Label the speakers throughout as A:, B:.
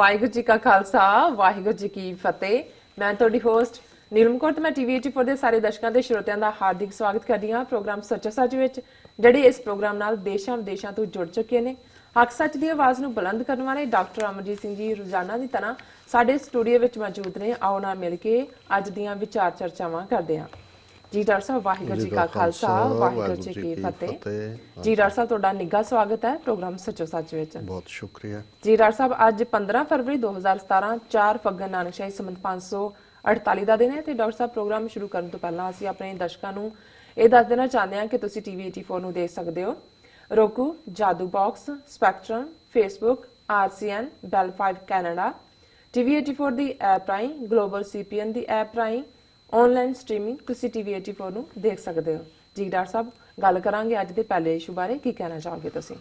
A: ਵਾਹਿਗੁਰੂ ਜੀ ਕਾ ਖਾਲਸਾ, ਵਾਹਿਗੁਰੂ ਜੀ ਕੀ ਫਤਿਹ। ਮੈਂ ਤੁਹਾਡੀ ਹੋਸਟ ਨੀਲਮ ਕੌਰ ਤੇ ਮੈਂ ਟੀਵੀ 84 ਦੇ ਸਾਰੇ ਦਰਸ਼ਕਾਂ ਤੇ ਸਰੋਤਿਆਂ ਦਾ ਹਾਰਦਿਕ ਸਵਾਗਤ ਕਰਦੀ ਹਾਂ ਪ੍ਰੋਗਰਾਮ ਸੱਚਾ ਸੱਚ ਵਿੱਚ, ਜਿਹੜੇ ਇਸ ਪ੍ਰੋਗਰਾਮ ਨਾਲ ਦੇਸ਼ਾਂ ਵਿਦੇਸ਼ਾਂ ਤੋਂ ਜੁੜ ਚੁੱਕੇ ਨੇ। ਹੱਕ ਸੱਚ ਦੀ ਆਵਾਜ਼ ਨੂੰ ਬੁਲੰਦ ਕਰਨ ਵਾਲੇ ਡਾਕਟਰ ਅਮਰਜੀਤ ਸਿੰਘ ਜੀ ਰੋਜ਼ਾਨਾ ਦੀ ਤਰ੍ਹਾਂ ਸਾਡੇ ਸਟੂਡੀਓ ਵਿੱਚ ਮੌਜੂਦ ਨੇ। ਆਓ ਨਾਲ ਮਿਲ ਕੇ ਅੱਜ ਦੀਆਂ ਵਿਚਾਰ ਚਰਚਾਵਾਂ ਕਰਦੇ ਹਾਂ। ਜੀ ਡਾਕਟਰ ਸਾਹਿਬ ਵਾਹਿਗੁਰੂ ਜੀ ਕਾ ਖਾਲਸਾ ਵਾਹਿਗੁਰੂ ਜੀ ਕੀ ਫਤਿਹ। ਜੀ ਡਾਕਟਰ ਸਾਹਿਬ ਤੁਹਾਡਾ ਨਿੱਘਾ ਸਵਾਗਤ ਹੈ ਪ੍ਰੋਗਰਾਮ ਸੱਚੋ ਸੱਚ ਵਿੱਚ।
B: ਬਹੁਤ ਸ਼ੁਕਰੀਆ।
A: ਜੀ ਡਾਕਟਰ ਸਾਹਿਬ ਅੱਜ 15 ਫਰਵਰੀ 2017 4 ਫੱਗਣ ਨਾਨਕਸ਼ਾਹੀ ਸੰਮਤ 548 ਦਾ ਦਿਨ ਹੈ ਤੇ ਡਾਕਟਰ ਸਾਹਿਬ ਪ੍ਰੋਗਰਾਮ ਸ਼ੁਰੂ ਕਰਨ ਤੋਂ ਪਹਿਲਾਂ ਅਸੀਂ ਆਪਣੇ ਦਰਸ਼ਕਾਂ ਨੂੰ ਇਹ ਦੱਸ ਦੇਣਾ ਚਾਹੁੰਦੇ ਹਾਂ ਕਿ ਤੁਸੀਂ ਟੀਵੀ 84 ਨੂੰ ਦੇਖ ਸਕਦੇ ਹੋ। roku Jadoo box Spectrum Facebook RCN Bell 5 Canada TV 84 ਦੀ ਐਪ ਰਾਹੀਂ ਗਲੋਬਲ ਸੀਪੀਐਨ ਦੀ ਐਪ ਰਾਹੀਂ ਆਨਲਾਈਨ ਸਟ੍ਰੀਮਿੰਗ ਤੁਸੀਂ ਟੀਵੀ 84 ਨੂੰ ਦੇਖ ਸਕਦੇ ਹੋ। ਜੀ ਡਾਕਟਰ ਸਾਹਿਬ, ਗੱਲ ਕਰਾਂਗੇ ਅੱਜ ਦੇ ਪਹਿਲੇ ਇਸ਼ੂ ਬਾਰੇ। ਕੀ ਕਹਿਣਾ ਚਾਹੋਗੇ ਤੁਸੀਂ?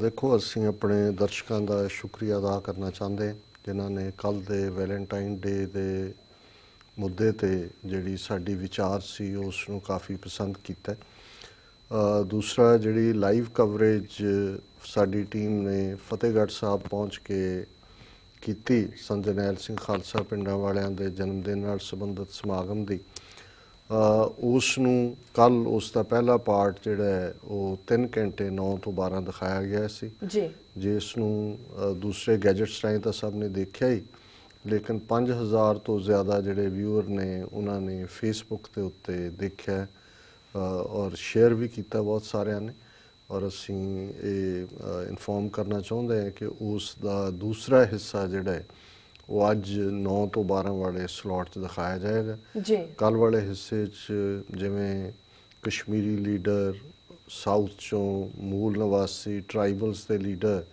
B: ਦੇਖੋ, ਅਸੀਂ ਆਪਣੇ ਦਰਸ਼ਕਾਂ ਦਾ ਸ਼ੁਕਰੀਆ ਅਦਾ ਕਰਨਾ ਚਾਹੁੰਦੇ ਜਿਨ੍ਹਾਂ ਨੇ ਕੱਲ ਦੇ ਵੈਲੈਂਟਾਈਨ ਡੇ ਦੇ ਮੁੱਦੇ ਤੇ ਜਿਹੜੀ ਸਾਡੀ ਵਿਚਾਰ ਸੀ, ਉਸ ਨੂੰ ਕਾਫੀ ਪਸੰਦ ਕੀਤਾ। ਦੂਸਰਾ, ਜਿਹੜੀ ਲਾਈਵ ਕਵਰੇਜ ਸਾਡੀ ਟੀਮ ਨੇ ਫਤਿਹਗੜ੍ਹ ਸਾਹਿਬ ਪਹੁੰਚ ਕੇ ਕੀਤੀ ਸੰਤ ਜਰਨੈਲ ਸਿੰਘ ਖਾਲਸਾ ਪਿੰਡਾਂ ਵਾਲਿਆਂ ਦੇ ਜਨਮ ਦਿਨ ਨਾਲ ਸੰਬੰਧਿਤ ਸਮਾਗਮ ਦੀ। ਉਸ ਨੂੰ ਕੱਲ ਉਸ ਦਾ ਪਹਿਲਾ ਪਾਰਟ ਜਿਹੜਾ ਹੈ ਉਹ 3 ਘੰਟੇ 9 ਤੋਂ 12 ਦਿਖਾਇਆ ਗਿਆ ਸੀ।
A: ਜੀ।
B: ਜਿਸ ਨੂੰ ਦੂਸਰੇ ਗੈਜਟਸ ਰਾਹੀਂ ਤਾਂ ਸਭ ਨੇ ਦੇਖਿਆ ਹੀ। ਲੇਕਿਨ 5000 ਤੋਂ ਜ਼ਿਆਦਾ ਜਿਹੜੇ ਵਿਊਅਰ ਨੇ ਉਹਨਾਂ ਨੇ ਫੇਸਬੁੱਕ ਦੇ ਉੱਤੇ ਦੇਖਿਆ ਔਰ ਸ਼ੇਅਰ ਵੀ ਕੀਤਾ ਬਹੁਤ ਸਾਰਿਆਂ ਨੇ। ਔਰ ਅਸੀਂ ਇਹ ਇਨਫੋਰਮ ਕਰਨਾ ਚਾਹੁੰਦੇ ਹਾਂ ਕਿ ਉਸ ਦਾ ਦੂਸਰਾ ਹਿੱਸਾ ਜਿਹੜਾ ਹੈ ਉਹ ਅੱਜ 9 ਤੋਂ 12 ਵਾਲੇ ਸਲੋਟ 'ਚ ਦਿਖਾਇਆ ਜਾਏਗਾ।
A: ਜੀ।
B: ਕੱਲ ਵਾਲੇ ਹਿੱਸੇ 'ਚ ਜਿਵੇਂ ਕਸ਼ਮੀਰੀ ਲੀਡਰ ਸਾਊਥ ਚੋਂ ਮੂਲ ਨਿਵਾਸੀ ਟ੍ਰਾਈਬਲਸ ਦੇ ਲੀਡਰ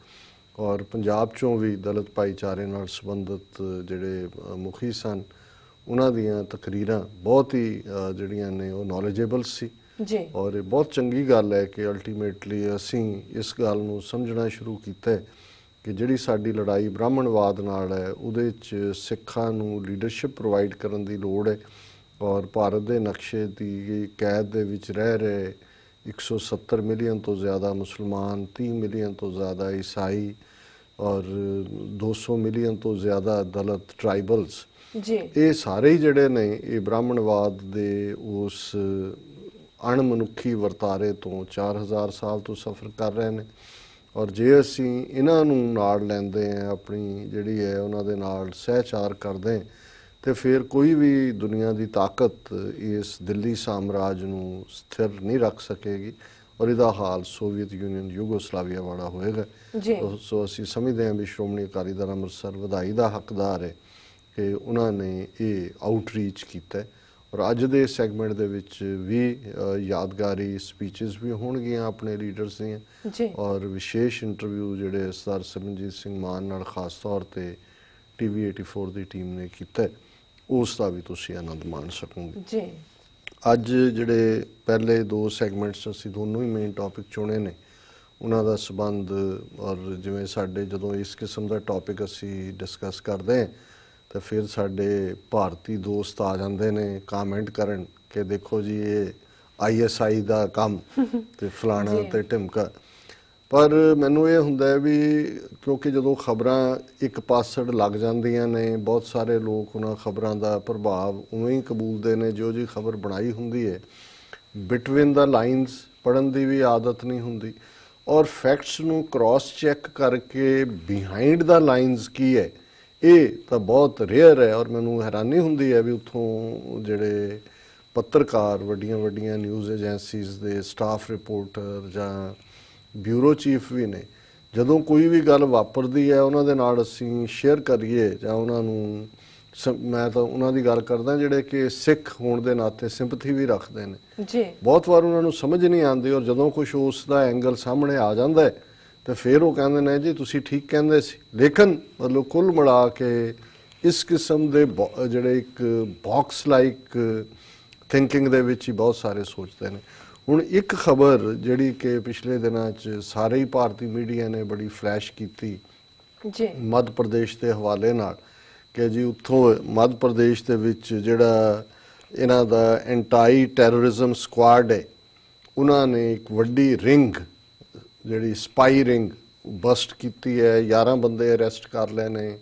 B: ਔਰ ਪੰਜਾਬ ਚੋਂ ਵੀ ਦਲਿਤ ਭਾਈਚਾਰੇ ਨਾਲ ਸੰਬੰਧਿਤ ਜਿਹੜੇ ਮੁਖੀ ਸਨ ਉਹਨਾਂ ਦੀਆਂ ਤਕਰੀਰਾਂ ਬਹੁਤ ਹੀ ਜਿਹੜੀਆਂ ਨੇ ਉਹ ਨੌਲੇਜੇਬਲ ਸੀ।
A: ਜੀ।
B: ਔਰ ਇਹ ਬਹੁਤ ਚੰਗੀ ਗੱਲ ਹੈ ਕਿ ਅਲਟੀਮੇਟਲੀ ਅਸੀਂ ਇਸ ਗੱਲ ਨੂੰ ਸਮਝਣਾ ਸ਼ੁਰੂ ਕੀਤਾ ਹੈ ਕਿ ਜਿਹੜੀ ਸਾਡੀ ਲੜਾਈ ਬ੍ਰਾਹਮਣਵਾਦ ਨਾਲ ਹੈ ਉਹਦੇ 'ਚ ਸਿੱਖਾਂ ਨੂੰ ਲੀਡਰਸ਼ਿਪ ਪ੍ਰੋਵਾਈਡ ਕਰਨ ਦੀ ਲੋੜ ਹੈ ਔਰ ਭਾਰਤ ਦੇ ਨਕਸ਼ੇ ਦੀ ਕੈਦ ਦੇ ਵਿੱਚ ਰਹਿ ਰਹੇ 170 ਮਿਲੀਅਨ ਤੋਂ ਜ਼ਿਆਦਾ ਮੁਸਲਮਾਨ 30 ਮਿਲੀਅਨ ਤੋਂ ਜ਼ਿਆਦਾ ਈਸਾਈ ਔਰ 200 ਮਿਲੀਅਨ ਤੋਂ ਜ਼ਿਆਦਾ ਦਲਿਤ ਟ੍ਰਾਈਬਲਸ
A: ਜੀ।
B: ਇਹ ਸਾਰੇ ਜਿਹੜੇ ਨੇ ਇਹ ਬ੍ਰਾਹਮਣਵਾਦ ਦੇ ਉਸ ਅਣਮਨੁੱਖੀ ਵਰਤਾਰੇ ਤੋਂ 4000 ਸਾਲ ਤੋਂ ਸਫ਼ਰ ਕਰ ਰਹੇ ਨੇ। ਔਰ ਜੇ ਅਸੀਂ ਇਹਨਾਂ ਨੂੰ ਨਾਲ ਲੈਂਦੇ ਆ ਆਪਣੀ ਜਿਹੜੀ ਹੈ ਉਹਨਾਂ ਦੇ ਨਾਲ ਸਹਿਚਾਰ ਕਰਦੇ ਤੇ ਫਿਰ ਕੋਈ ਵੀ ਦੁਨੀਆ ਦੀ ਤਾਕਤ ਇਸ ਦਿੱਲੀ ਸਾਮਰਾਜ ਨੂੰ ਸਥਿਰ ਨਹੀਂ ਰੱਖ ਸਕੇਗੀ। ਔਰ ਇਹਦਾ ਹਾਲ ਸੋਵੀਅਤ ਯੂਨੀਅਨ ਯੂਗੋਸਲਾਵੀਆ ਵਾਲਾ ਹੋਏਗਾ ਸੋ- ਅਸੀਂ ਸਮਝਦੇ ਹਾਂ ਵੀ ਸ਼੍ਰੋਮਣੀ ਅਕਾਲੀ ਦਲ ਅੰਮ੍ਰਿਤਸਰ ਵਧਾਈ ਦਾ ਹੱਕਦਾਰ ਹੈ ਕਿ ਉਹਨਾਂ ਨੇ ਇਹ ਆਊਟਰੀਚ ਕੀਤਾ ਔਰ ਅੱਜ ਦੇ ਸੈਗਮੈਂਟ ਦੇ ਵਿੱਚ ਵੀ ਯਾਦਗਾਰੀ ਸਪੀਚਸ ਵੀ ਹੋਣਗੀਆਂ ਆਪਣੇ ਲੀਡਰਸ ਦੀਆਂ।
A: ਜੀ।
B: ਔਰ ਵਿਸ਼ੇਸ਼ ਇੰਟਰਵਿਊ ਜਿਹੜੇ ਸਰਦਾਰ ਸਿਮਰਨਜੀਤ ਸਿੰਘ ਮਾਨ ਨਾਲ ਖਾਸ ਤੌਰ ਤੇ ਟੀਵੀ 84 ਦੀ ਟੀਮ ਨੇ ਕੀਤਾ ਉਸ ਦਾ ਵੀ ਤੁਸੀਂ ਆਨੰਦ ਮਾਣ ਸਕੋਗੇ।
A: ਜੀ।
B: ਅੱਜ ਜਿਹੜੇ ਪਹਿਲੇ ਦੋ ਸੈਗਮੈਂਟਸ ਅਸੀਂ ਦੋਨੋਂ ਹੀ ਮੇਨ ਟੌਪਿਕ ਚੁਣੇ ਨੇ ਉਹਨਾਂ ਦਾ ਸਬੰਧ ਔਰ ਜਿਵੇਂ ਸਾਡੇ ਜਦੋਂ ਇਸ ਕਿਸਮ ਦਾ ਟੌਪਿਕ ਅਸੀਂ ਡਿਸਕਸ ਕਰਦੇ ਹਾਂ ਤਾਂ ਫਿਰ ਸਾਡੇ ਭਾਰਤੀ ਦੋਸਤ ਆ ਜਾਂਦੇ ਨੇ ਕਮੈਂਟ ਕਰਨ ਕਿ ਦੇਖੋ ਜੀ ਇਹ ਆਈਐਸਆਈ ਦਾ ਕੰਮ ਤੇ ਫਲਾਣਾ। ਤੇ ਢਿਮਕਾ। ਪਰ ਮੈਨੂੰ ਇਹ ਹੁੰਦਾ ਹੈ ਵੀ ਕਿਉਂਕਿ ਜਦੋਂ ਖਬਰਾਂ ਇੱਕ ਪਾਸੜ ਲੱਗ ਜਾਂਦੀਆਂ ਨੇ ਬਹੁਤ ਸਾਰੇ ਲੋਕ ਉਹਨਾਂ ਖਬਰਾਂ ਦਾ ਪ੍ਰਭਾਵ ਉਵੇਂ ਹੀ ਕਬੂਲਦੇ ਨੇ ਜੋ ਜੀ ਖਬਰ ਬਣਾਈ ਹੁੰਦੀ ਹੈ। ਬਿਟਵੀਨ ਦਾ ਲਾਈਨਸ ਪੜਨ ਦੀ ਵੀ ਆਦਤ ਨਹੀਂ ਹੁੰਦੀ। ਔਰ ਫੈਕਟਸ ਨੂੰ ਕ੍ਰਾਸ ਚੈੱਕ ਕਰਕੇ ਬਿਹਾਈਂਡ ਦਾ ਲਾਈਨਸ ਕੀ ਹੈ? ਇਹ ਤਾਂ ਬਹੁਤ ਰੇਅਰ ਹੈ ਔਰ ਮੈਨੂੰ ਹੈਰਾਨੀ ਹੁੰਦੀ ਹੈ ਵੀ ਉੱਥੋਂ ਜਿਹੜੇ ਪੱਤਰਕਾਰ ਵੱਡੀਆਂ ਵੱਡੀਆਂ ਨਿਊਜ਼ ਏਜੰਸੀਜ਼ ਦੇ ਸਟਾਫ ਰਿਪੋਰਟਰ ਜਾਂ ਬਿਊਰੋ ਚੀਫ ਵੀ ਨੇ ਜਦੋਂ ਕੋਈ ਵੀ ਗੱਲ ਵਾਪਰਦੀ ਹੈ ਉਹਨਾਂ ਦੇ ਨਾਲ ਅਸੀਂ ਸ਼ੇਅਰ ਕਰੀਏ ਜਾਂ ਉਹਨਾਂ ਨੂੰ ਮੈਂ ਤਾਂ ਉਹਨਾਂ ਦੀ ਗੱਲ ਕਰਦਾ ਜਿਹੜੇ ਕਿ ਸਿੱਖ ਹੋਣ ਦੇ ਨਾਤੇ ਸਿੰਪਥੀ ਵੀ ਰੱਖਦੇ ਨੇ।
A: ਜੀ।
B: ਬਹੁਤ ਵਾਰ ਉਹਨਾਂ ਨੂੰ ਸਮਝ ਨਹੀਂ ਆਉਂਦੀ ਔਰ ਜਦੋਂ ਕੁਝ ਉਸ ਦਾ ਐਂਗਲ ਸਾਹਮਣੇ ਆ ਜਾਂਦਾ ਹੈ ਤੇ ਫਿਰ ਉਹ ਕਹਿੰਦੇ ਨੇ ਜੀ ਤੁਸੀਂ ਠੀਕ ਕਹਿੰਦੇ ਸੀ। ਲੇਕਿਨ ਮਤਲਬ ਕੁੱਲ ਮਿਲਾ ਕੇ ਇਸ ਕਿਸਮ ਦੇ ਜਿਹੜੇ ਇੱਕ ਬਾਕਸ ਲਾਈਕ ਥਿੰਕਿੰਗ ਦੇ ਵਿੱਚ ਹੀ ਬਹੁਤ ਸਾਰੇ ਸੋਚਦੇ ਨੇ। ਹੁਣ ਇੱਕ ਖਬਰ ਜਿਹੜੀ ਕਿ ਪਿਛਲੇ ਦਿਨਾਂ 'ਚ ਸਾਰੇ ਹੀ ਭਾਰਤੀ ਮੀਡੀਆ ਨੇ ਬੜੀ ਫਲੈਸ਼ ਕੀਤੀ
A: ਜੀ।
B: ਮੱਧ ਪ੍ਰਦੇਸ਼ ਦੇ ਹਵਾਲੇ ਨਾਲ ਕਿ ਜੀ ਉੱਥੋਂ ਮੱਧ ਪ੍ਰਦੇਸ਼ ਦੇ ਵਿੱਚ ਜਿਹੜਾ ਇਹਨਾਂ ਦਾ ਐਂਟਾਈ ਟੈਰਰਿਜ਼ਮ ਸਕੁਆਡ ਹੈ ਉਹਨਾਂ ਨੇ ਇੱਕ ਵੱਡੀ ਰਿੰਗ ਜਿਹੜੀ ਸਪਾਈ ਰਿੰਗ ਬਸਟ ਕੀਤੀ ਹੈ 11 ਬੰਦੇ ਅਰੈਸਟ ਕਰ ਲਏ ਨੇ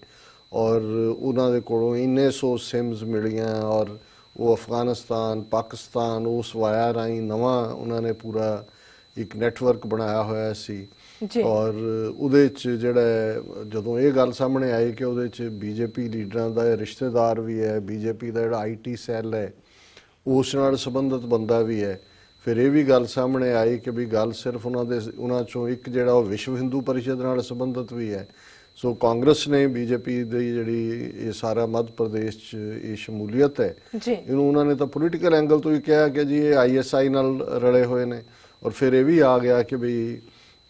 B: ਔਰ ਉਹਨਾਂ ਦੇ ਕੋਲੋਂ ਇੰਨੇ ਸੌ ਸਿਮਸ ਮਿਲੀਆਂ ਔਰ ਉਹ ਅਫਗਾਨਿਸਤਾਨ ਪਾਕਿਸਤਾਨ ਉਸ ਵਾਇਆ ਰਾਹੀਂ ਨਵਾਂ ਉਹਨਾਂ ਨੇ ਪੂਰਾ ਇੱਕ ਨੈਟਵਰਕ ਬਣਾਇਆ ਹੋਇਆ ਸੀ।
A: ਜੀ।
B: ਔਰ ਉਹਦੇ ਚ ਜਿਹੜਾ ਜਦੋਂ ਇਹ ਗੱਲ ਸਾਹਮਣੇ ਆਈ ਕਿ ਉਹਦੇ ਚ ਬੀਜੇਪੀ ਲੀਡਰਾਂ ਦਾ ਰਿਸ਼ਤੇਦਾਰ ਵੀ ਹੈ ਬੀਜੇਪੀ ਦਾ ਜਿਹੜਾ ਆਈਟੀ ਸੈੱਲ ਹੈ ਉਸ ਨਾਲ ਸੰਬੰਧਿਤ ਬੰਦਾ ਵੀ ਹੈ ਫਿਰ ਇਹ ਵੀ ਗੱਲ ਸਾਹਮਣੇ ਆਈ ਕਿ ਵੀ ਗੱਲ ਸਿਰਫ ਉਹਨਾਂ ਦੇ ਉਹਨਾਂ ਚੋਂ ਇੱਕ ਜਿਹੜਾ ਉਹ ਵਿਸ਼ਵ ਹਿੰਦੂ ਪਰਿਸ਼ਦ ਨਾਲ ਸੰਬੰਧਿਤ ਵੀ ਹੈ। ਸੋ ਕਾਂਗਰਸ ਨੇ ਬੀਜੇਪੀ ਦੀ ਜਿਹੜੀ ਇਹ ਸਾਰਾ ਮੱਧ ਪ੍ਰਦੇਸ਼ ਚ ਇਹ ਸ਼ਮੂਲੀਅਤ ਹੈ ਇਹਨੂੰ ਉਹਨਾਂ ਨੇ ਤਾਂ ਪੋਲੀਟੀਕਲ ਐਂਗਲ ਤੋਂ ਹੀ ਕਿਹਾ ਕਿ ਜੀ ਇਹ ਆਈਐਸਆਈ ਨਾਲ ਰਲੇ ਹੋਏ ਨੇ। ਔਰ ਫਿਰ ਇਹ ਵੀ ਆ ਗਿਆ ਕਿ ਵੀ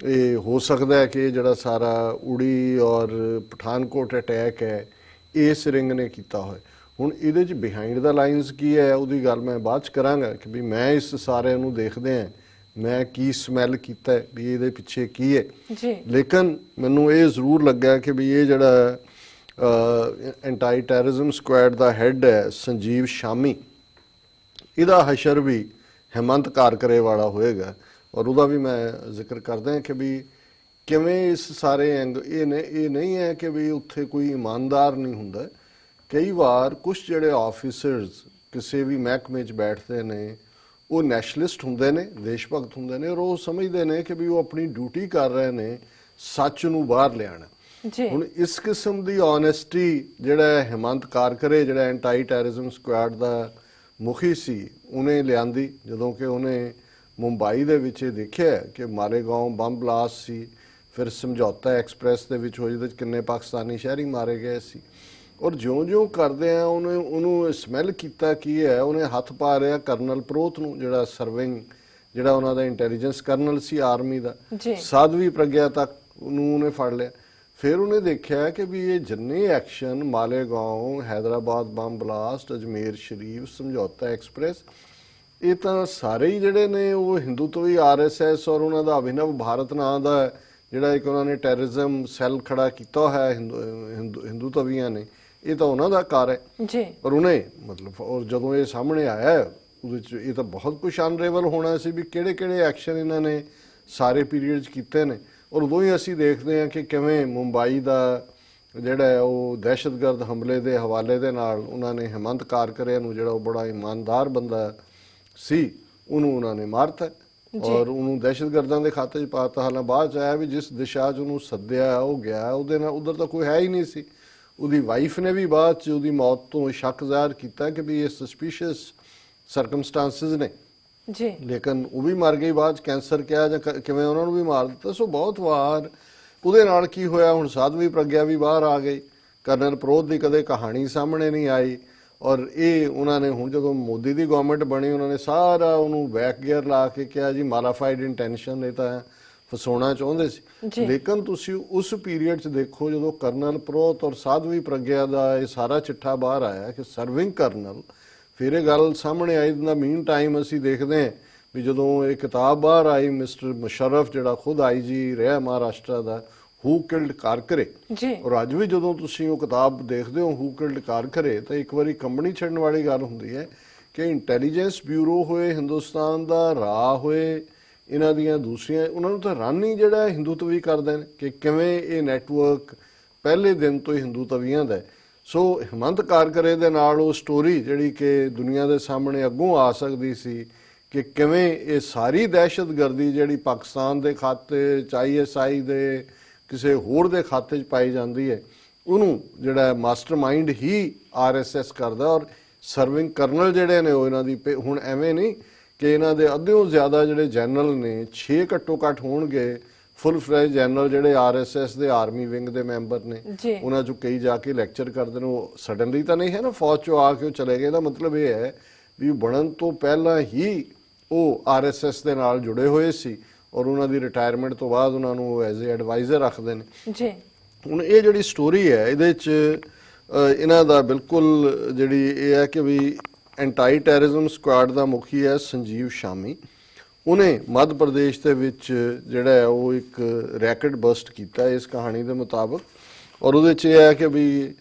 B: ਇਹ ਹੋ ਸਕਦਾ ਹੈ ਕਿ ਜਿਹੜਾ ਸਾਰਾ ਉੜੀ ਔਰ ਪਠਾਨਕੋਟ ਅਟੈਕ ਹੈ ਇਸ ਰਿੰਗ ਨੇ ਕੀਤਾ ਹੋਇਆ। ਹੁਣ ਇਹਦੇ ਚ ਬਿਹਾਈਂਡ ਦਾ ਲਾਈਨਸ ਕੀ ਹੈ ਉਹਦੀ ਗੱਲ ਮੈਂ ਬਾਅਦ ਚ ਕਰਾਂਗਾ ਕਿ ਵੀ ਮੈਂ ਇਸ ਸਾਰੇ ਨੂੰ ਦੇਖਦੇ ਆ ਮੈਂ ਕੀ ਸਮੈਲ ਕੀਤਾ ਵੀ ਇਹਦੇ ਪਿੱਛੇ ਕੀ ਹੈ।
A: ਜੀ।
B: ਲੇਕਿਨ ਮੈਨੂੰ ਇਹ ਜ਼ਰੂਰ ਲੱਗਾ ਕਿ ਵੀ ਇਹ ਜਿਹੜਾ ਐਂਟੀ ਟੈਰਰਿਜ਼ਮ ਸਕੁਐਡ ਦਾ ਹੈੱਡ ਹੈ ਸੰਜੀਵ ਸ਼ਾਮੀ ਇਹਦਾ ਹਸ਼ਰ ਵੀ ਹਿਮੰਤ ਕਾਰਕਰੇ ਵਾਲਾ ਹੋਏਗਾ। ਔਰ ਉਹਦਾ ਵੀ ਮੈਂ ਜ਼ਿਕਰ ਕਰਦਾ ਹਾਂ ਕਿ ਵੀ ਕਿਵੇਂ ਇਸ ਸਾਰੇ ਐਂਗ ਇਹ ਨੇ ਇਹ ਨਹੀਂ ਹੈ ਕਿ ਵੀ ਉੱਥੇ ਕੋਈ ਇਮਾਨਦਾਰ ਨਹੀਂ ਹੁੰਦਾ। ਕਈ ਵਾਰ ਕੁਝ ਜਿਹੜੇ ਆਫੀਸਰਸ ਕਿਸੇ ਵੀ ਮਹਿਕਮੇ 'ਚ ਬੈਠਦੇ ਨੇ ਉਹ ਨੈਸ਼ਨਲਿਸਟ ਹੁੰਦੇ ਨੇ ਦੇਸ਼ ਭਗਤ ਹੁੰਦੇ ਨੇ ਔਰ ਉਹ ਸਮਝਦੇ ਨੇ ਕਿ ਵੀ ਉਹ ਆਪਣੀ ਡਿਊਟੀ ਕਰ ਰਹੇ ਨੇ ਸੱਚ ਨੂੰ ਬਾਹਰ ਲਿਆਣਾ
A: ਜੀ।
B: ਹੁਣ ਇਸ ਕਿਸਮ ਦੀ ਓਨੈਸਟੀ ਜਿਹੜਾ ਹੈ ਹਿਮੰਤ ਕਾਰਕਰੇ ਜਿਹੜਾ ਐਂਟੀ ਟੈਰਰਿਜ਼ਮ ਸਕੁਐਡ ਦਾ ਮੁਖੀ ਸੀ ਉਹਨੇ ਲਿਆਂਦੀ ਜਦੋਂ ਕਿ ਉਹਨੇ ਮੁੰਬਈ ਦੇ ਵਿੱਚ ਇਹ ਦੇਖਿਆ ਕਿ ਮਾਲੇਗਾਉਂ ਬੰਬ ਬਲਾਸਟ ਸੀ ਫਿਰ ਸਮਝੌਤਾ ਐਕਸਪ੍ਰੈਸ ਦੇ ਵਿੱਚ ਹੋਈ ਜਿਹਦੇ ਵਿੱਚ ਕਿੰਨੇ ਪਾਕਿਸਤਾਨੀ ਸ਼ਹਿਰੀ ਮਾਰੇ ਗਏ ਸੀ। ਔਰ ਜਿਉਂ-ਜਿਉਂ ਕਰਦੇ ਆ ਉਹਨੇ ਉਹਨੂੰ ਸਮੈਲ ਕੀਤਾ ਕੀ ਹੈ ਉਹਨੇ ਹੱਥ ਪਾ ਰਿਹਾ ਕਰਨਲ ਪ੍ਰੋਤ ਨੂੰ ਜਿਹੜਾ ਸਰਵਿੰਗ ਜਿਹੜਾ ਉਹਨਾਂ ਦਾ ਇੰਟੈਲੀਜੈਂਸ ਕਰਨਲ ਸੀ ਆਰਮੀ ਦਾ। ਸਾਧਵੀ ਪ੍ਰਗਿਆ ਤੱਕ ਉਹਨੂੰ ਉਹਨੇ ਫੜ ਲਿਆ। ਫਿਰ ਉਹਨੇ ਦੇਖਿਆ ਕਿ ਵੀ ਇਹ ਜਿੰਨੇ action Malegaon Hyderabad bomb blast Ajmer Sharif Samjhauta express ਇਹ ਤਾਂ ਸਾਰੇ ਹੀ ਜਿਹੜੇ ਨੇ ਉਹ ਹਿੰਦੂਤਵੀ ਆਰਐਸਐਸ ਔਰ ਉਹਨਾਂ ਦਾ ਅਭਿਨਵ ਭਾਰਤ ਨਾਂ ਦਾ ਜਿਹੜਾ ਇੱਕ ਉਹਨਾਂ ਨੇ ਟੈਰਰਿਜ਼ਮ ਸੈੱਲ ਖੜਾ ਕੀਤਾ ਹੋਇਆ ਹੈ ਹਿੰਦੂ ਹਿੰਦੂ- ਹਿੰਦੂਤਵੀਆਂ ਨੇ। ਇਹ ਤਾਂ ਉਹਨਾਂ ਦਾ ਕਾਰ ਹੈ।
A: ਜੀ।
B: ਪਰ ਉਹਨੇ ਮਤਲਬ ਔਰ ਜਦੋਂ ਇਹ ਸਾਹਮਣੇ ਆਇਆ ਉਹਦੇ ਚ ਇਹ ਤਾਂ ਬਹੁਤ ਕੁਝ ਅਨਰੇਵਲ ਹੋਣਾ ਸੀ ਵੀ ਕਿਹੜੇ ਕਿਹੜੇ ਐਕਸ਼ਨ ਇਹਨਾਂ ਨੇ ਸਾਰੇ ਪੀਰੀਅਡ 'ਚ ਕੀਤੇ ਨੇ। ਔਰ ਉਦੋਂ ਹੀ ਅਸੀਂ ਦੇਖਦੇ ਹਾਂ ਕਿ ਕਿਵੇਂ ਮੁੰਬਈ ਦਾ ਜਿਹੜਾ ਹੈ ਉਹ ਦਹਿਸ਼ਤਗਰਦ ਹਮਲੇ ਦੇ ਹਵਾਲੇ ਦੇ ਨਾਲ ਉਹਨਾਂ ਨੇ ਹਿਮੰਤ ਕਾਰਕਰੇ ਨੂੰ ਜਿਹੜਾ ਉਹ ਬੜਾ ਇਮਾਨਦਾਰ ਬੰਦਾ ਸੀ ਉਹਨੂੰ ਉਹਨਾਂ ਨੇ ਮਾਰਤਾ ਔਰ ਉਹਨੂੰ ਦਹਿਸ਼ਤਗਰਦਾਂ ਦੇ ਖਾਤੇ 'ਚ ਪਾਤਾ। ਹਾਲਾਂ ਬਾਅਦ 'ਚ ਆਇਆ ਵੀ ਜਿਸ ਦਿਸ਼ਾ 'ਚ ਉਹਨੂੰ ਸੱਦਿਆ ਉਹ ਗਿਆ ਉਹਦੇ ਨਾਲ ਉਧਰ ਤਾਂ ਕੋਈ ਹੈ ਹੀ ਨਹੀਂ ਸੀ। ਉਹਦੀ ਵਾਈਫ ਨੇ ਵੀ ਬਾਅਦ 'ਚ ਉਹਦੀ ਮੌਤ ਤੋਂ ਸ਼ੱਕ ਜ਼ਾਹਰ ਕੀਤਾ ਕਿ ਵੀ ਇਹ ਸਸਪੀਸ਼ੀਅਸ ਸਰਕਮਸਟੈਂਸਸ ਨੇ।
A: ਜੀ।
B: ਲੇਕਿਨ ਉਹ ਵੀ ਮਰ ਗਈ ਬਾਅਦ 'ਚ ਕੈਂਸਰ ਕਿਹਾ ਜਾਂ ਕਿਵੇਂ ਉਹਨਾਂ ਨੂੰ ਵੀ ਮਾਰ ਦਿੱਤਾ। ਸੋ ਬਹੁਤ ਵਾਰ ਉਹਦੇ ਨਾਲ ਕੀ ਹੋਇਆ ਹੁਣ ਸਾਧਵੀ ਪ੍ਰਗਿਆ ਵੀ ਬਾਹਰ ਆ ਗਈ। ਕਰਨਲ ਪ੍ਰੋਧ ਦੀ ਕਦੇ ਕਹਾਣੀ ਸਾਹਮਣੇ ਨਹੀਂ ਆਈ। ਔਰ ਇਹ ਉਹਨਾਂ ਨੇ ਹੁਣ ਜਦੋਂ ਮੋਦੀ ਦੀ ਗਵਰਨਮੈਂਟ ਬਣੀ ਉਹਨਾਂ ਨੇ ਸਾਰਾ ਉਹਨੂੰ ਬੈਕ ਗੇਅਰ ਲਾ ਕੇ ਕਿਹਾ ਜੀ ਮਾਲਾਫਾਈਡ ਇੰਟੈਂਸ਼ਨ ਇਹ ਤਾਂ ਫਸਾਉਣਾ ਚਾਹੁੰਦੇ
A: ਜੀ।
B: ਸੀ ਲੇਕਿਨ ਤੁਸੀਂ ਉਸ ਪੀਰੀਅਡ 'ਚ ਦੇਖੋ ਜਦੋਂ ਕਰਨਲ ਪ੍ਰੋਤ ਔਰ ਸਾਧਵੀ ਪ੍ਰਗਿਆ ਦਾ ਇਹ ਸਾਰਾ ਚਿੱਠਾ ਬਾਹਰ ਆਇਆ ਕਿ ਸਰਵਿੰਗ ਕਰਨਲ ਫਿਰ ਇਹ ਗੱਲ ਸਾਹਮਣੇ ਆਈ ਦਾ ਮੀਨ ਟਾਈਮ ਅਸੀਂ ਦੇਖਦੇ ਹਾਂ ਵੀ ਜਦੋਂ ਇਹ ਕਿਤਾਬ ਬਾਹਰ ਆਈ ਮਿਸਟਰ ਮੁਸ਼ਰਫ ਜਿਹੜਾ ਖੁਦ ਆਈਜੀ ਰਿਹਾ ਮਹਾਰਾਸ਼ਟਰ ਦਾ ਹੂ ਕਿਲਡ ਕਾਰਕਰੇ
A: ਜੀ।
B: ਔਰ ਅੱਜ ਵੀ ਜਦੋਂ ਤੁਸੀਂ ਉਹ ਕਿਤਾਬ ਦੇਖਦੇ ਹੋ ਹੂ ਕਿਲਡ ਕਾਰਕਰੇ ਤਾਂ ਇੱਕ ਵਾਰੀ ਕੰਬਣੀ ਛੱਡਣ ਵਾਲੀ ਗੱਲ ਹੁੰਦੀ ਹੈ ਕਿ ਇੰਟੈਲੀਜੈਂਸ ਬਿਊਰੋ ਹੋਏ ਹਿੰਦੁਸਤਾਨ ਦਾ ਰਾ ਹੋਏ ਇਹਨਾਂ ਦੀਆਂ ਦੂਸਰੀਆਂ, ਉਹਨਾਂ ਨੂੰ ਤਾਂ ਰਨ ਹੀ ਜਿਹੜਾ ਹਿੰਦੂਤਵੀ ਕਰਦੇ ਨੇ ਕਿ ਕਿਵੇਂ ਇਹ ਨੈਟਵਰਕ ਪਹਿਲੇ ਦਿਨ ਤੋਂ ਹੀ ਹਿੰਦੂਤਵੀਆਂ ਦਾ ਸੋ ਹਿਮੰਤ ਕਾਰਕਰੇ ਦੇ ਨਾਲ ਉਹ ਸਟੋਰੀ ਜਿਹੜੀ ਕਿ ਦੁਨੀਆ ਦੇ ਸਾਹਮਣੇ ਅੱਗੋਂ ਆ ਸਕਦੀ ਸੀ ਕਿ ਕਿਵੇਂ ਇਹ ਸਾਰੀ ਦਹਿਸ਼ਤਗਰਦੀ ਜਿਹੜੀ ਪਾਕਿਸਤਾਨ ਦੇ ਖਾਤੇ ਚ ਆਈਐਸਆਈ ਦੇ, ਕਿਸੇ ਹੋਰ ਦੇ ਖਾਤੇ 'ਚ ਪਾਈ ਜਾਂਦੀ ਹੈ, ਉਹਨੂੰ ਜਿਹੜਾ ਮਾਸਟਰਮਾਈਂਡ ਹੀ ਆਰਐਸਐਸ ਕਰਦਾ ਔਰ ਸਰਵਿੰਗ ਕਰਨਲ ਜਿਹੜੇ ਨੇ ਉਹ ਇਹਨਾਂ ਦੀ ਪੇ- ਹੁਣ ਐਵੇਂ ਨਹੀਂ ਕਿ ਇਹਨਾਂ ਦੇ ਅੱਧਿਓਂ ਜ਼ਿਆਦਾ ਜਿਹੜੇ ਜਨਰਲ ਨੇ 6 ਘੱਟੋ ਘੱਟ ਹੋਣਗੇ ਫੁੱਲ ਫਲੈਜ ਜਨਰਲ ਜਿਹੜੇ ਆਰਐਸਐਸ ਦੇ ਆਰਮੀ ਵਿੰਗ ਦੇ ਮੈਂਬਰ ਨੇ ਉਹਨਾਂ ਚੋਂ ਕਈ ਜਾ ਕੇ ਲੈਕਚਰ ਕਰਦੇ ਨੇ। ਉਹ ਸਡਨਲੀ ਤਾਂ ਨਹੀਂ ਹੈ ਨਾ ਫੌਜ ਚੋਂ ਆ ਕੇ ਉਹ ਚਲੇ ਗਏ ਦਾ ਮਤਲਬ ਇਹ ਹੈ ਵੀ ਬਣਨ ਤੋਂ ਪਹਿਲਾਂ ਹੀ ਉਹ ਆਰਐਸਐਸ ਦੇ ਨਾਲ ਜੁੜੇ ਹੋਏ ਸੀ ਔਰ ਉਹਨਾਂ ਦੀ ਰਿਟਾਇਰਮੈਂਟ ਤੋਂ ਬਾਅਦ ਉਹਨਾਂ ਨੂੰ ਐਜ਼ ਅ ਐਡਵਾਈਜ਼ਰ ਰੱਖਦੇ ਨੇ।
A: ਜੀ।
B: ਹੁਣ ਇਹ ਜਿਹੜੀ ਸਟੋਰੀ ਹੈ ਇਹਦੇ ਚ ਅ, ਇਹਨਾਂ ਦਾ ਬਿਲਕੁਲ ਜਿਹੜੀ ਇਹ ਹੈ ਕਿ ਵੀ ਐਂਟੀ ਟੈਰਰਿਜ਼ਮ ਸਕੁਆਡ ਦਾ ਮੁਖੀ ਹੈ ਸੰਜੀਵ ਸ਼ਾਮੀ ਉਹਨੇ ਮੱਧ ਪ੍ਰਦੇਸ਼ ਦੇ ਵਿੱਚ ਜਿਹੜਾ ਹੈ ਉਹ ਇੱਕ ਰੈਕਟ ਬਸਟ ਕੀਤਾ ਇਸ ਕਹਾਣੀ ਦੇ ਮੁਤਾਬਕ ਔਰ ਉਹਦੇ ਵਿੱਚ ਇਹ ਹੈ ਕਿ ਵੀ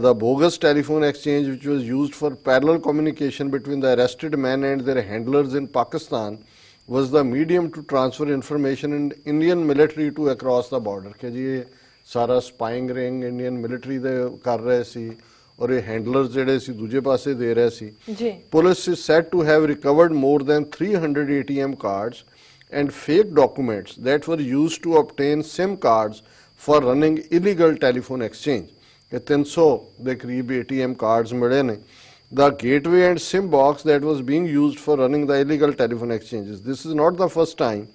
B: the bogus telephone exchange which was used for parallel communication between the arrested man and their handlers in Pakistan was the medium to transfer information in Indian military to across the border ਕਿ ਜੀ ਇਹ ਸਾਰਾ spying ring Indian military ਦੇ ਕਰ ਰਹੇ ਸੀ ਔਰ ਇਹ handlers ਜਿਹੜੇ ਸੀ ਦੂਜੇ ਪਾਸੇ ਦੇ ਰਹੇ ਸੀ
A: ਜੀ
B: Police is said to have recovered more than 300 ATM cards and fake documents that were used to obtain SIM cards for running illegal telephone exchange. ਇਹ 300 ਦੇ ਕਰੀਬ ATM cards ਮਿਲੇ ਨੇ the gateway and SIM box that was being used for running the illegal telephone exchanges. This is not the first time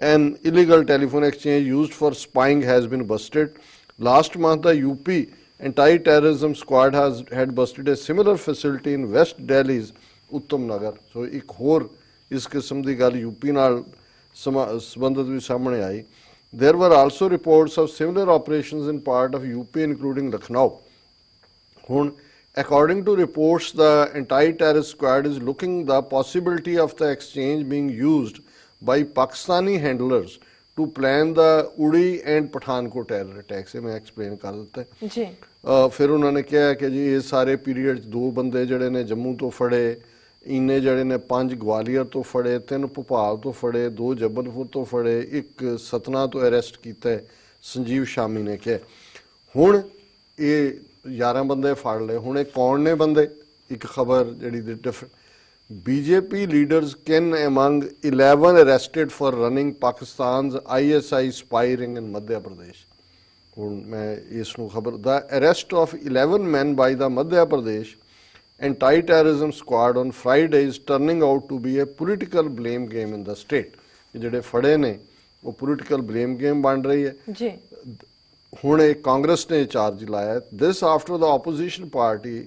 B: an illegal telephone exchange used for spying has been busted. Last month, the UP anti-terrorism squad has had busted a similar facility in West Delhi's Uttam Nagar. So, ਇੱਕ ਹੋਰ ਇਸ ਕਿਸਮ ਦੀ ਗੱਲ UP ਨਾਲ ਸਮਾ- ਸੰਬੰਧਿਤ ਵੀ ਸਾਹਮਣੇ ਆਈ There were also reports of similar operations in part of UP including Lucknow. ਹੁਣ according to reports the anti-terrorist squad is looking the possibility of the exchange being used by Pakistani handlers to plan the Uri and Pathankot terror attacks ਮੈਂ explain ਕਰ ਦਿੱਤਾ।
A: ਜੀ
B: ਫਿਰ ਉਹਨਾਂ ਨੇ ਕਿਹਾ ਕਿ ਜੀ ਇਹ ਸਾਰੇ ਪੀਰੀਅਡ 'ਚ ਦੋ ਬੰਦੇ ਜਿਹੜੇ ਨੇ ਜੰਮੂ ਤੋਂ ਫੜੇ ਇੰਨੇ ਜਿਹੜੇ ਨੇ ਪੰਜ ਗਵਾਲੀਅਰ ਤੋਂ ਫੜੇ ਤਿੰਨ ਭੋਪਾਲ ਤੋਂ ਫੜੇ ਦੋ ਜਬਲਪੁਰ ਤੋਂ ਫੜੇ ਇੱਕ ਸਤਨਾ ਤੋਂ ਅਰੈਸਟ ਕੀਤਾ ਸੰਜੀਵ ਸ਼ਾਮੀ ਨੇ ਕਿਹਾ ਹੁਣ ਇਹ 11 ਬੰਦੇ ਫੜ ਲਏ ਹੁਣ ਇਹ ਕੌਣ ਨੇ ਬੰਦੇ ਇੱਕ ਖਬਰ ਜਿਹੜੀ different BJP leaders can among 11 arrested for running Pakistan's ISI spy ring in Madhya Pradesh ਹੁਣ ਮੈਂ ਇਸ ਨੂੰ ਖਬਰ ਦਾ arrest of 11 men by the Madhya Pradesh anti-terrorism squad on Friday is turning out to be a political blame game in the state. ਜਿਹੜੇ ਫੜੇ ਨੇ ਉਹ political blame game ਬਣ ਰਹੀ ਹੈ।
A: ਜੀ।
B: ਹੁਣ ਇਹ ਕਾਂਗਰਸ ਨੇ ਚਾਰਜ ਲਾਇਆ। This after the opposition party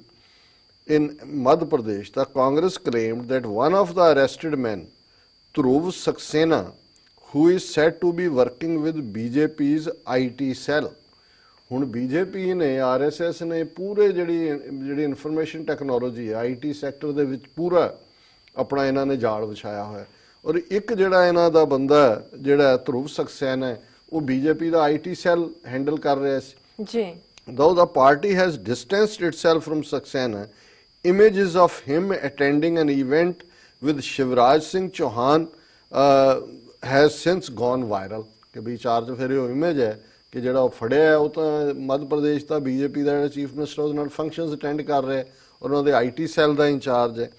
B: in Madhya Pradesh, the Congress claimed that one of the arrested men, Dhruv Saxena, who is said to be working with BJP's IT cell. ਹੁਣ BJP ਨੇ RSS ਨੇ ਪੂਰੇ ਜਿਹੜੀ ਜਿਹੜੀ information technology ਹੈ IT sector ਦੇ ਵਿੱਚ ਪੂਰਾ ਆਪਣਾ ਇਹਨਾਂ ਨੇ ਜਾਲ ਵਿਛਾਇਆ ਹੋਇਆ। ਔਰ ਇੱਕ ਜਿਹੜਾ ਇਹਨਾਂ ਦਾ ਬੰਦਾ ਜਿਹੜਾ ਧਰੁਵ ਸਕਸੈਨ ਹੈ ਉਹ ਬੀਜੇਪੀ ਦਾ ਆਈਟੀ ਸੈੱਲ ਹੈਂਡਲ ਕਰ ਰਿਹਾ ਸੀ
A: ਜੀ
B: Though the party has distanced itself from Saxena, images of him attending an event with Shivraj Singh Chauhan uh, has since gone viral ਕਿ ਵੀ ਚਾਰਜ ਫਿਰ ਉਹ ਇਮੇਜ ਹੈ ਕਿ ਜਿਹੜਾ ਉਹ ਫੜਿਆ ਉਹ ਤਾਂ ਮੱਧ ਪ੍ਰਦੇਸ਼ ਦਾ ਬੀਜੇਪੀ ਦਾ ਜਿਹੜਾ ਚੀਫ ਮਿਨਿਸਟਰ ਉਹਦੇ ਨਾਲ ਫੰਕਸ਼ਨਸ ਅਟੈਂਡ ਕਰ ਰਿਹਾ ਉਹਨਾਂ ਦੇ ਆਈਟੀ ਸੈੱਲ ਦਾ ਇੰਚਾਰਜ ਹੈ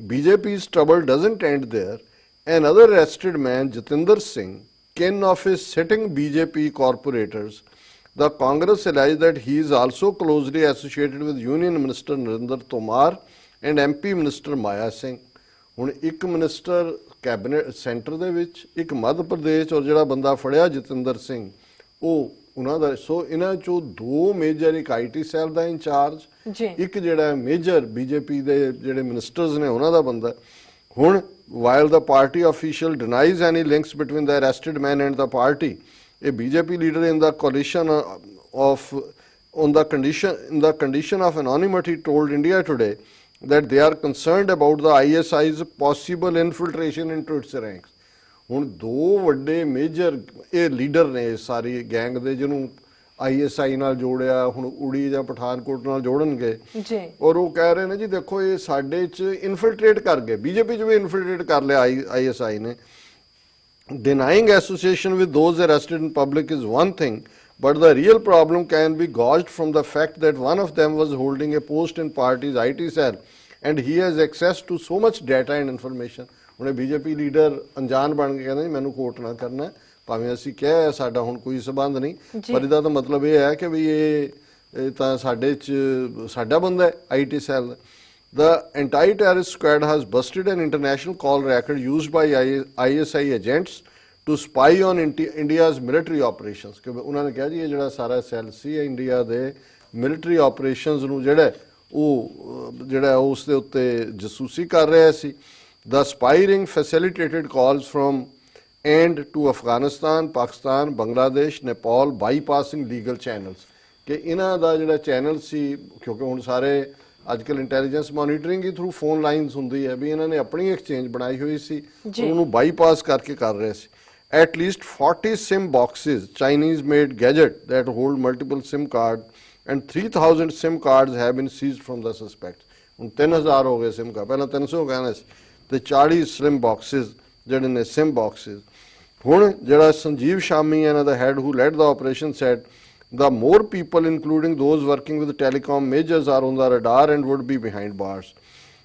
B: BJP's trouble doesn't end there another arrested man Jatinder Singh kin of his sitting BJP corporators the Congress alleged that he is also closely associated with Union Minister Narendra Tomar and MP Minister Maya Singh. ਹੁਣ ਇੱਕ minister cabinet centre ਦੇ ਵਿੱਚ ਇੱਕ ਮੱਧ ਪ੍ਰਦੇਸ਼ ਔਰ ਜਿਹੜਾ ਬੰਦਾ ਫੜਿਆ ਜਤਿੰਦਰ ਸਿੰਘ ਉਹ ਉਹਨਾਂ ਦਾ ਸੋ ਇਹਨਾਂ ਚੋਂ ਦੋ ਮੇਜਰ ਇੱਕ ਆਈਟੀ ਸੈੱਲ ਦਾ ਇੰਚਾਰਜ ਇੱਕ ਜਿਹੜਾ ਮੇਜਰ ਬੀਜੇਪੀ ਦੇ ਜਿਹੜੇ ਮਿਨਿਸਟਰਸ ਨੇ ਉਹਨਾਂ ਦਾ ਬੰਦਾ ਹੁਣ while the party official denies any links between the arrested man and the party a bjp leader in the coalition uh, of on the condition in the condition of anonymity told india today that they are concerned about the isi's possible infiltration into its ranks ਹੁਣ ਦੋ ਵੱਡੇ major ਇਹ leader ਨੇ ਇਸ ਸਾਰੀ gang ਦੇ ਜਿਹਨੂੰ ISI ਨਾਲ ਜੋੜਿਆ ਹੁਣ ਉੜੀ ਜਾਂ ਪਠਾਨਕੋਟ ਨਾਲ ਜੋੜਨਗੇ
A: ਜੀ
B: ਔਰ ਉਹ ਕਹਿ ਰਹੇ ਨੇ ਜੀ ਦੇਖੋ ਇਹ ਸਾਡੇ ਚ ਇਨਫਿਲਟ੍ਰੇਟ ਕਰ ਗਏ ਬੀਜੇਪੀ ਚ ਵੀ ਇਨਫਿਲਟ੍ਰੇਟ ਕਰ ਲਿਆ ਆਈਐਸਆਈ ਨੇ denying association with those arrested in public is one thing but the real problem can be gauged from the fact that one of them was holding a post in party's IT cell and he has access to so much data and information ਉਹਨੇ BJP leader ਅਣਜਾਣ ਬਣ ਕੇ ਕਹਿੰਦਾ ਜੀ ਮੈਨੂੰ ਕੋਟ ਨਾ ਕਰਨਾ। ਭਾਵੇਂ ਅਸੀਂ ਕਿਹਾ ਸਾਡਾ ਹੁਣ ਕੋਈ ਸਬੰਧ ਨਹੀਂ। ਪਰ ਇਹਦਾ ਤਾਂ ਮਤਲਬ ਇਹ ਹੈ ਕਿ ਵੀ ਇਹ ਇਹ ਤਾਂ ਸਾਡੇ ਚ ਸਾਡਾ ਬੰਦਾ ਹੈ IT cell The anti-terrorist squad has busted an international call record used by ISI agents to spy on India's military operations ਕਿ ਉਹਨਾਂ ਨੇ ਕਿਹਾ ਜੀ ਇਹ ਜਿਹੜਾ ਸਾਰਾ ਸੈੱਲ ਸੀ ਇੰਡੀਆ ਦੇ ਮਿਲਟਰੀ ਆਪਰੇਸ਼ਨਸ ਨੂੰ ਜਿਹੜਾ ਉਹ ਜਿਹੜਾ ਉਸ ਦੇ ਉੱਤੇ ਜਸੂਸੀ ਕਰ ਰਿਹਾ ਸੀ the spy ring facilitated calls from and to Afghanistan Pakistan Bangladesh Nepal bypassing legal channels ਕਿ ਇਹਨਾਂ ਦਾ ਜਿਹੜਾ ਚੈਨਲ ਸੀ ਕਿਉਂਕਿ ਹੁਣ ਸਾਰੇ ਅੱਜਕੱਲ ਇੰਟੈਲੀਜੈਂਸ ਮੋਨੀਟਰਿੰਗ ਹੀ ਥਰੂ ਫੋਨ ਲਾਈਨਸ ਹੁੰਦੀ ਹੈ ਵੀ ਇਹਨਾਂ ਨੇ ਆਪਣੀ ਐਕਸਚੇਂਜ ਬਣਾਈ ਹੋਈ ਸੀ। ਉਹਨੂੰ ਬਾਈਪਾਸ ਕਰਕੇ ਕਰ ਰਹੇ ਸੀ। At least 40 sim boxes chinese made gadget that hold multiple sim card and 3000 sim cards have been seized from the suspects. ਹੁਣ 3000 ਹੋ ਗਏ sim ਕਾ ਪਹਿਲਾਂ 300 ਕਹਿਣਾ ਸੀ ਤੇ 40 slim boxes ਜਿਹੜੇ ਨੇ ਸਿਮ ਬਾਕਸਸ ਹੁਣ ਜਿਹੜਾ ਸੰਜੀਵ ਸ਼ਾਮੀ ਇਹਨਾਂ ਦਾ head who led the operation said the more people including those working with telecom majors are on the radar and would be behind bars